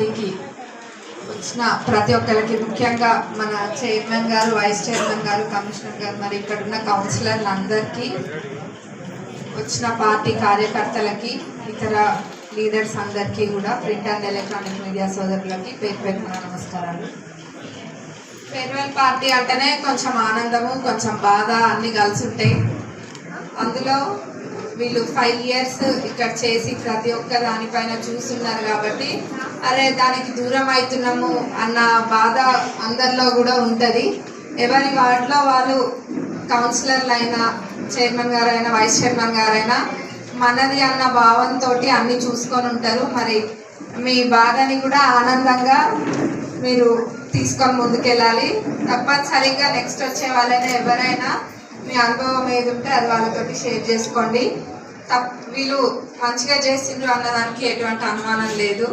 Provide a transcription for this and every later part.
పార్టీకి వచ్చిన ప్రతి ఒక్కరికి ముఖ్యంగా మన చైర్మన్ గారు వైస్ చైర్మన్ గారు కమిషనర్ గారు మరి ఇక్కడ ఉన్న కౌన్సిలర్లు అందరికీ వచ్చిన పార్టీ కార్యకర్తలకి ఇతర లీడర్స్ అందరికీ కూడా ప్రింట్ అండ్ ఎలక్ట్రానిక్ మీడియా సోదరులకి పేరు పేరున నమస్కారాలు. ఫేర్వెల్ పార్టీ అంటేనే కొంచెం ఆనందము కొంచెం బాధ అన్నీ కలిసి ఉంటాయి. అందులో వీళ్ళు ఫైవ్ ఇయర్స్ ఇక్కడ చేసి ప్రతి ఒక్క దానిపైన చూస్తున్నారు కాబట్టి అరే దానికి దూరం అవుతున్నాము అన్న బాధ అందరిలో కూడా ఉంటుంది. ఎవరి వాటిలో వాళ్ళు కౌన్సిలర్లు అయినా చైర్మన్ గారైనా వైస్ చైర్మన్ గారైనా మనది అన్న భావంతో అన్ని చూసుకొని ఉంటారు. మరి మీ బాధని కూడా ఆనందంగా మీరు తీసుకొని ముందుకెళ్ళాలి. తప్పనిసరిగా నెక్స్ట్ వచ్చే వాళ్ళైనా ఎవరైనా మీ అనుభవం ఏది ఉంటే అది వాళ్ళతోటి షేర్ చేసుకోండి. తప్ వీళ్ళు మంచిగా చేసిండ్రు అన్నదానికి ఎటువంటి అనుమానం లేదు.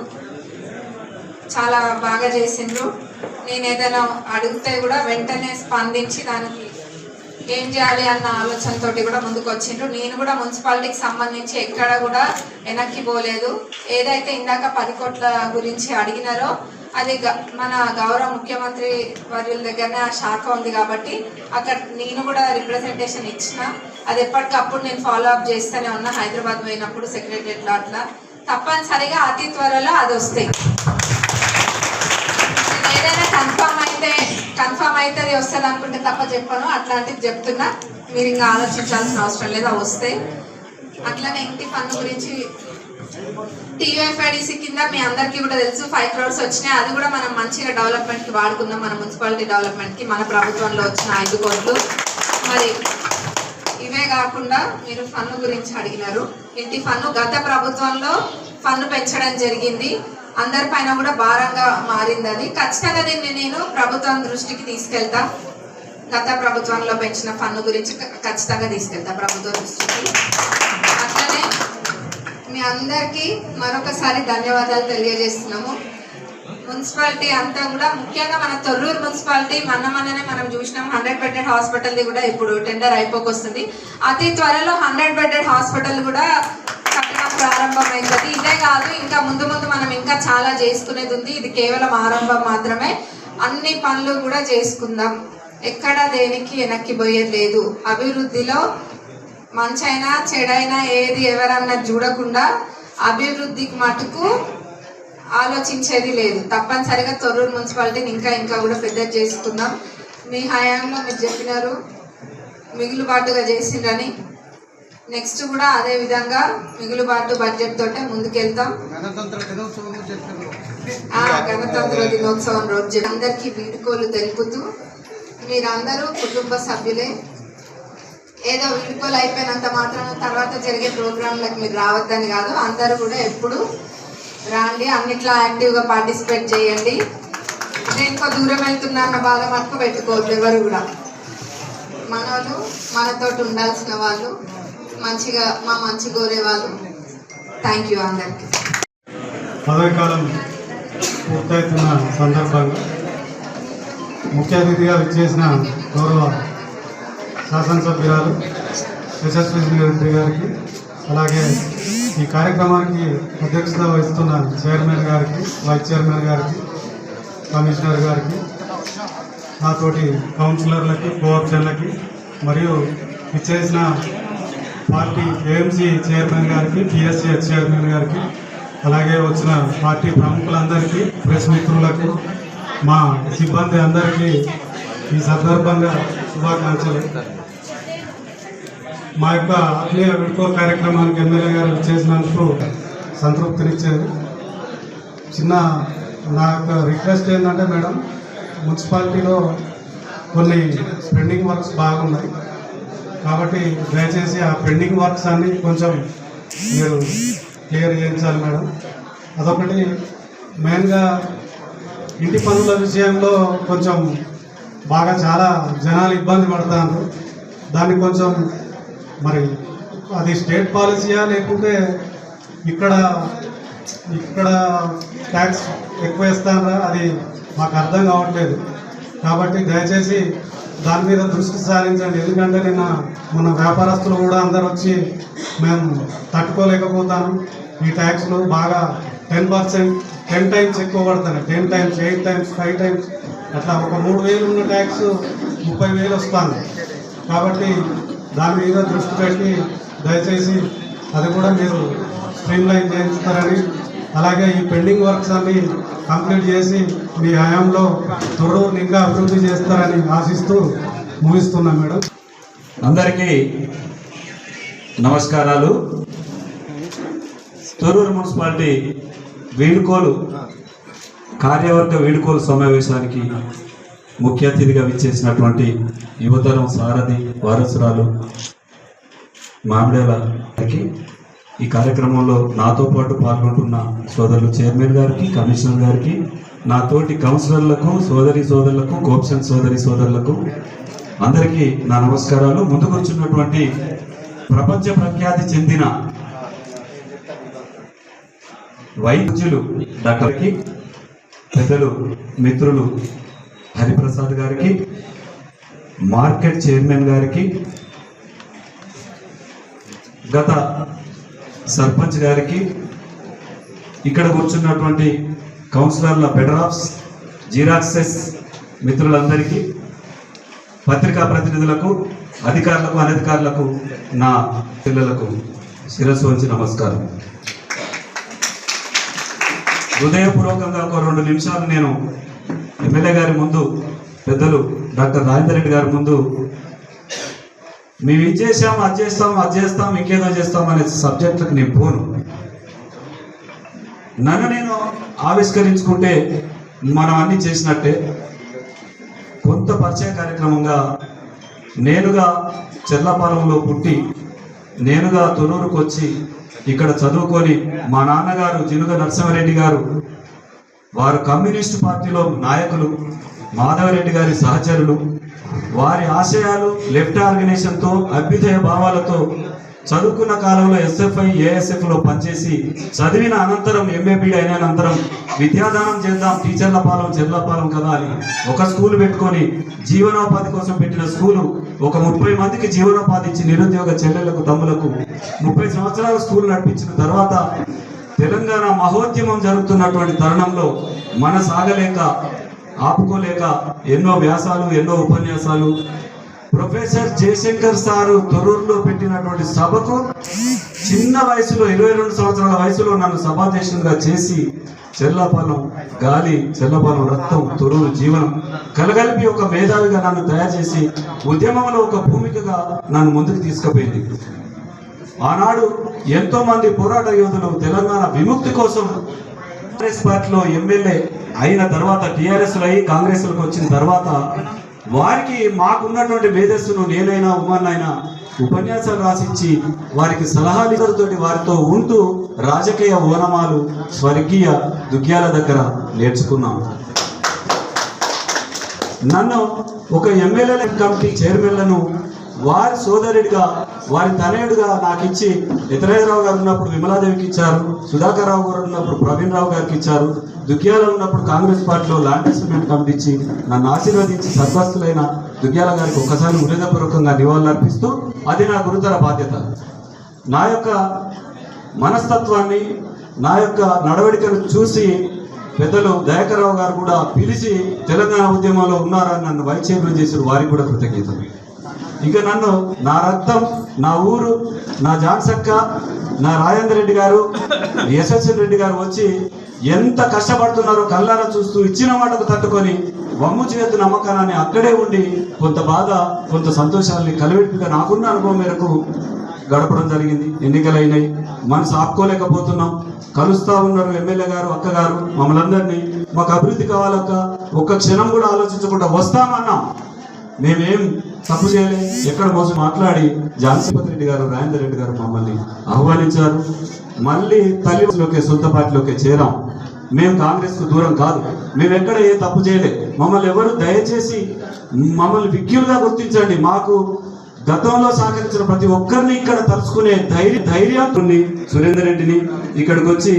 చాలా బాగా చేసిండ్రు. నేను ఏదైనా అడిగితే కూడా వెంటనే స్పందించి దానికి ఏం చేయాలి అన్న ఆలోచనతో కూడా ముందుకు వచ్చిండ్రు నేను కూడా మున్సిపాలిటీకి సంబంధించి ఎక్కడ కూడా వెనక్కి పోలేదు. ఏదైతే ఇందాక పది కోట్ల గురించి అడిగినారో అది గ- మన గౌరవ ముఖ్యమంత్రి వర్యుల దగ్గరనే ఆ శాఖ ఉంది కాబట్టి అక్కడ నేను కూడా రిప్రజెంటేషన్ ఇచ్చిన. అది ఎప్పటికప్పుడు నేను ఫాలో అప్ చేస్తూనే ఉన్నా. హైదరాబాద్ పోయినప్పుడు సెక్రటరియట్లో అట్లా. తప్పనిసరిగా అతి త్వరలో అది వస్తాయి. నేను ఏదైనా కన్ఫర్మ్ అయితే కన్ఫర్మ్ అయితే అది వస్తుంది అనుకుంటే తప్ప చెప్పను. అట్లాంటిది చెప్తున్నా. మీరు ఇంకా ఆలోచించాల్సిన అవసరం లేదు. అవి వస్తాయి. అట్లనే ఇంటి పన్ను గురించి టీయూఎఫ్ఐడిసి కింద మీ అందరికీ కూడా తెలుసు ఫైవ్ క్రోర్స్ వచ్చినాయి. అది కూడా మనం మంచిగా డెవలప్మెంట్కి వాడుకుందాం. మన మున్సిపాలిటీ డెవలప్మెంట్కి మన ప్రభుత్వంలో వచ్చిన ఐదు కోట్లు. మరి ఇవే కాకుండా మీరు ఫన్ను గురించి అడిగినారు. ఇంటి ఫన్ను గత ప్రభుత్వంలో ఫన్ను పెంచడం జరిగింది. అందరిపైన కూడా భారంగా మారింది అది. ఖచ్చితంగా దీన్ని నేను ప్రభుత్వం దృష్టికి తీసుకెళ్తా. గత ప్రభుత్వంలో పెంచిన ఫన్ను గురించి ఖచ్చితంగా తీసుకెళ్తా ప్రభుత్వం దృష్టికి. అట్లనే మీ అందరికీ మరొకసారి ధన్యవాదాలు తెలియజేస్తున్నాము. మున్సిపాలిటీ అంతా కూడా ముఖ్యంగా మన తొర్రూరు మున్సిపాలిటీ మన మననే మనం చూసినాం హండ్రెడ్ బెడెడ్ హాస్పిటల్ది కూడా ఇప్పుడు టెండర్ అయిపోకొస్తుంది. అతి త్వరలో హండ్రెడ్ బెడెడ్ హాస్పిటల్ కూడా కట్టడం ప్రారంభమైంది. ఇదే కాదు ఇంకా ముందు ముందు మనం ఇంకా చాలా చేసుకునేది ఉంది. ఇది కేవలం ఆరంభం మాత్రమే. అన్ని పనులు కూడా చేసుకుందాం. ఎక్కడ దేనికి వెనక్కి పోయేది లేదు. అభివృద్ధిలో మంచైనా చెడైనా ఏది ఎవరన్నా చూడకుండా అభివృద్ధికి మటుకు ఆలోచించేది లేదు. తప్పనిసరిగా తొర్రూరు మున్సిపాలిటీని ఇంకా ఇంకా కూడా పెద్ద చేసుకుందాం మీ హయాంలో మీరు చెప్పినారు మిగులుబాటుగా చేసిండ్రని. నెక్స్ట్ కూడా అదే విధంగా మిగులుబాటు బడ్జెట్ తోటే ముందుకెళ్తాం. గణతంత్ర దినోత్సవం గణతంత్ర రోజు అందరికీ వీడుకోలు తెలుపుతూ మీరందరూ కుటుంబ సభ్యులే. ఏదో వీడుకోలు అయిపోయినంత మాత్రం తర్వాత జరిగే ప్రోగ్రాంలకు మీరు రావద్దని కాదు అందరూ కూడా ఎప్పుడు రాండి అన్నిట్లో యాక్టివ్గా పార్టిసిపేట్ చేయండి. దేనికో దూరం వెళ్తున్నా అన్న బాధ మటుకు పెట్టుకోవద్దు ఎవరు కూడా. మనోళ్ళు మనతోటి ఉండాల్సిన వాళ్ళు మంచిగా మా మంచి కోరే వాళ్ళు. థ్యాంక్ యూ అందరికీ. పదవికాలం పూర్తవుతున్న సందర్భంగా ముఖ్య అతిథిగా విచ్చేసిన గౌరవ శాసనసభ్యురాలు యశస్వి రెడ్డి గారికి అలాగే ఈ కార్యక్రమానికి అధ్యక్షత వహిస్తున్న చైర్మన్ గారికి వైస్ చైర్మన్ గారికి కమిషనర్ గారికి నాతోటి కౌన్సిలర్లకి కోఆప్షన్లకి మరియు ఇచ్చేసిన పార్టీ ఏఎంసీ చైర్మన్ గారికి పిఎస్సి చైర్మన్ గారికి అలాగే వచ్చిన పార్టీ ప్రముఖులందరికీ ప్రెస్ మిత్రులకు మా సిబ్బంది అందరికీ ఈ సందర్భంగా శుభాకాంక్షలు. మా యొక్క ఆత్మీయ విడుకో కార్యక్రమానికి ఎమ్మెల్యే గారు చేసినందుకు సంతృప్తినిచ్చారు. చిన్న నా యొక్క రిక్వెస్ట్ ఏంటంటే మేడం మున్సిపాలిటీలో కొన్ని పెండింగ్ వర్క్స్ బాగున్నాయి. కాబట్టి దయచేసి ఆ పెండింగ్ వర్క్స్ అన్ని కొంచెం మీరు క్లియర్ చేయించాలి మేడం. అదొకటి. మెయిన్గా ఇంటి పనుల విషయంలో కొంచెం బాగా చాలా జనాలు ఇబ్బంది పడుతున్నారు దాన్ని కొంచెం మరి అది స్టేట్ పాలసీయా లేకుంటే ఇక్కడ ఇక్కడ ట్యాక్స్ ఎక్కువ వేస్తారా అది మాకు అర్థం కావట్లేదు. కాబట్టి దయచేసి దాని మీద దృష్టి సారించండి. ఎందుకంటే నిన్న మన వ్యాపారస్తులు కూడా అందరు వచ్చి మేము తట్టుకోలేకపోతాను ఈ ట్యాక్స్లు బాగా టెన్ పర్సెంట్ టెన్ టైమ్స్ ఎక్కువ పడుతున్నాయి ten times eight times five times అట్లా ఒక మూడు వేలు ఉన్న ట్యాక్స్ ముప్పై వేలు వస్తుంది. కాబట్టి దాని మీద దృష్టి పెట్టి దయచేసి అది కూడా మీరు స్ట్రీమ్ లైన్ చేయిస్తారని అలాగే ఈ పెండింగ్ వర్క్స్ అన్ని కంప్లీట్ చేసి మీ హయాంలో తొర్రూరుని ఇంకా అభివృద్ధి చేస్తారని ఆశిస్తూ ముగిస్తున్నాం మేడం. అందరికీ నమస్కారాలు. తొరూరు మున్సిపాలిటీ వీడుకోలు కార్యవర్గ వీడుకోలు సమావేశానికి ముఖ్య అతిథిగా విచ్చేసినటువంటి యువతరం సారథి వారసురాలు మామిడేలకి ఈ కార్యక్రమంలో నాతో పాటు పాల్గొంటున్న సోదరులు చైర్మన్ గారికి కమిషనర్ గారికి నా తోటి కౌన్సిలర్లకు సోదరి సోదరులకు కోప్షన్ సోదరి సోదరులకు అందరికీ నా నమస్కారాలు. ముందుకు వచ్చినటువంటి ప్రపంచ ప్రఖ్యాతి చెందిన వైద్యులు డాక్టర్కి పెద్దలు మిత్రులు హరిప్రసాద్ గారికి మార్కెట్ చైర్మన్ గారికి గత సర్పంచ్ గారికి ఇక్కడ కూర్చున్నటువంటి కౌన్సిలర్ల బెడరాఫ్స్ జీరాక్సెస్ మిత్రులందరికీ పత్రికా ప్రతినిధులకు అధికారులకు అనధికారులకు నా పిల్లలకు శిరస్సు వంచి నమస్కారం. హృదయపూర్వకంగా ఒక రెండు నిమిషాలు నేను ఎమ్మెల్యే గారి ముందు పెద్దలు డాక్టర్ రాజేందర్ రెడ్డి గారి ముందు మేము ఇది చేసాం అది చేస్తాం అది చేస్తాం ఇంకేదో చేస్తాం అనే సబ్జెక్టులకు నేను పోను. నన్ను నేను ఆవిష్కరించుకుంటే మనం అన్ని చేసినట్టే. కొంత పరిచయ కార్యక్రమంగా నేనుగా చెర్లపాలెంలో పుట్టి నేనుగా తొనూరుకు వచ్చి ఇక్కడ చదువుకొని మా నాన్నగారు జినుగ నరసింహారెడ్డి గారు వారు కమ్యూనిస్ట్ పార్టీలో నాయకులు మాధవరెడ్డి గారి సహచరులు వారి ఆశయాలు లెఫ్ట్ ఆర్గనైజేషన్తో అభ్యుదయ భావాలతో చదువుకున్న కాలంలో ఎస్ఎఫ్ఐ ఏఎస్ఎఫ్లో పనిచేసి చదివిన అనంతరం ఎంఏబీ అయిన అనంతరం విద్యాదానం చేద్దాం టీచర్ల పాలెం చెర్లపాలెం కదా అని ఒక స్కూల్ పెట్టుకొని జీవనోపాధి కోసం పెట్టిన స్కూలు ఒక ముప్పై మందికి జీవనోపాధి ఇచ్చి నిరుద్యోగ చెల్లెలకు తమ్ములకు ముప్పై సంవత్సరాల స్కూల్ నడిపించిన తర్వాత తెలంగాణ మహోద్యమం జరుగుతున్నటువంటి తరుణంలో మన సాగలేక ఆపుకోలేక ఎన్నో వ్యాసాలు ఎన్నో ఉపన్యాసాలు ప్రొఫెసర్ జయశంకర్ సారు తొరూరులో పెట్టినటువంటి సభకు చిన్న వయసులో ఇరవై రెండు సంవత్సరాల వయసులో నన్ను సభాధ్యక్షునిగా చేసి చెల్లపాలెం గాలి చెల్లపాలెం రక్తం తొరూరు జీవనం కలగలిపి ఒక మేధావిగా నన్ను తయారు చేసి ఉద్యమంలో ఒక భూమికగా నన్ను ముందుకు తీసుకుపోయింది. ఆనాడు ఎంతో మంది పోరాట యోధులు తెలంగాణ విముక్తి కోసం కాంగ్రెస్ పార్టీలో ఎమ్మెల్యే అయిన తర్వాత టిఆర్ఎస్ అయి కాంగ్రెస్లకు వచ్చిన తర్వాత వారికి మాకున్నటువంటి మేధస్సును నేనైనా ఉమ్మన్నైనా ఉపన్యాసాలు రాసిచ్చి వారికి సలహాలు వారితో ఉంటూ రాజకీయ ఓనమాలు స్వర్గీయ దుగ్గ్యాల దగ్గర నేర్చుకున్నాం. నన్ను ఒక ఎమ్మెల్యే కమిటీ చైర్మన్లను వారి సోదరుడిగా వారి తనయుడిగా నాకు ఇచ్చి ఇతరేరావు గారు ఉన్నప్పుడు విమలాదేవికి ఇచ్చారు సుధాకర్ రావు గారు ఉన్నప్పుడు ప్రవీణ్ రావు గారికి ఇచ్చారు దుగ్యాలో ఉన్నప్పుడు కాంగ్రెస్ పార్టీలో లాంటి డిస్ట్రిబ్యూట్ పంపించి నన్ను ఆశీర్వదించి సర్పస్తులైన దుగ్యాల గారికి ఒక్కసారి హృదయపూర్వకంగా నివాళులర్పిస్తూ అది నా గురుతర బాధ్యత. నా యొక్క మనస్తత్వాన్ని నా యొక్క నడవడికను చూసి పెద్దలు దయాకరరావు గారు కూడా పిలిచి తెలంగాణ ఉద్యమంలో ఉన్నారని నన్ను వైస్ చైర్మన్ చేసిన వారికి కూడా కృతజ్ఞతలు. ఇంకా నన్ను నా రక్తం నా ఊరు నా జాన్సక్క నా రాజేంద్ర రెడ్డి గారు యశస్వి రెడ్డి గారు వచ్చి ఎంత కష్టపడుతున్నారో కళ్ళారా చూస్తూ ఇచ్చిన మాటకు తట్టుకొని వమ్ము చేతు నమ్మకాన్ని అక్కడే ఉండి కొంత బాధ కొంత సంతోషాన్ని కలివెట్టుగా నాకున్న అనుభవం మేరకు గడపడం జరిగింది. ఎన్నికలైనాయి. మనసు ఆపుకోలేకపోతున్నాం. కలుస్తా ఉన్నారు ఎమ్మెల్యే గారు అక్కగారు మమ్మల్ని అందరినీ. మాకు అభివృద్ధి కావాలక్క. ఒక్క క్షణం కూడా ఆలోచించకుండా వస్తామన్నాం. మేమేం తప్పు చేయలే. ఎక్కడ మోసం? మాట్లాడి. జాన్సీపతి రెడ్డి గారు రాజేందర్ రెడ్డి గారు మమ్మల్ని ఆహ్వానించారు. మళ్ళీ తల్లిలోకి సొంత పార్టీలోకి చేరాం. మేము కాంగ్రెస్కు దూరం కాదు. మేము ఎక్కడ ఏ తప్పు చేయలే. మమ్మల్ని ఎవరు దయచేసి మమ్మల్ని విజ్ఞులుగా గుర్తించండి. మాకు గతంలో సహకరించిన ప్రతి ఒక్కరిని ఇక్కడ తలుచుకునే ధైర్య ధైర్యాన్ని సురేందర్ రెడ్డిని ఇక్కడికి వచ్చి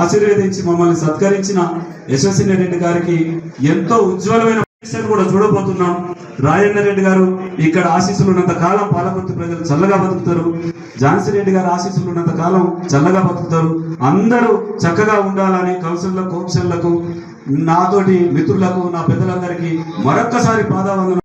ఆశీర్వదించి మమ్మల్ని సత్కరించిన యశస్విని రెడ్డి గారికి ఎంతో ఉజ్వలమైన ఎలక్షన్ కూడా చూడబోతున్నాం. రాజేంద్ర రెడ్డి గారు ఇక్కడ ఆశీస్సులు ఉన్నంత కాలం పాలకుర్తి ప్రజలు చల్లగా బతుకుతారు. ఝాన్సీ రెడ్డి గారు ఆశీస్సులు ఉన్నంత కాలం చల్లగా బతుకుతారు. అందరూ చక్కగా ఉండాలని కౌన్సిల్లకు కోప్సెల్లకు నాతోటి మిత్రులకు నా పెద్దలందరికీ మరొక్కసారి పాదావందనం